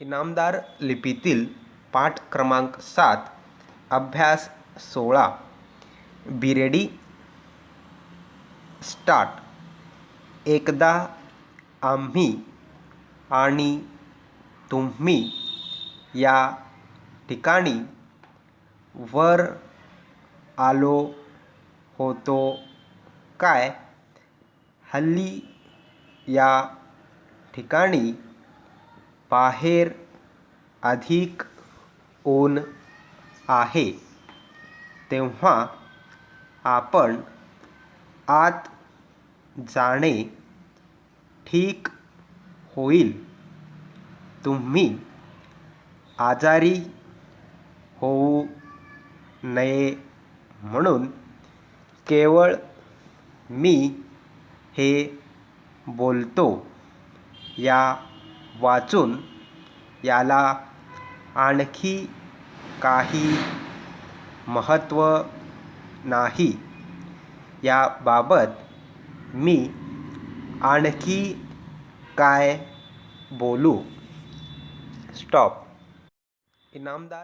इनामदार लिपीतील पाठ क्रमांक सात अभ्यास सोळा बिरेडी स्टार्ट. एकदा आम्ही आणि तुम्ही या ठिकाणी वर आलो होतो काय? हल्ली या ठिकाणी बाहेर अधिक ऊन आहे तेव्हा आपण आत जाणे ठीक होईल. तुम्ही आजारी होऊ नये म्हणून केवळ मी हे बोलतो. या वाचून याला आणखी काही महत्त्व नाही. याबाबत मी आणखी काय बोलू? स्टॉप. इनामदार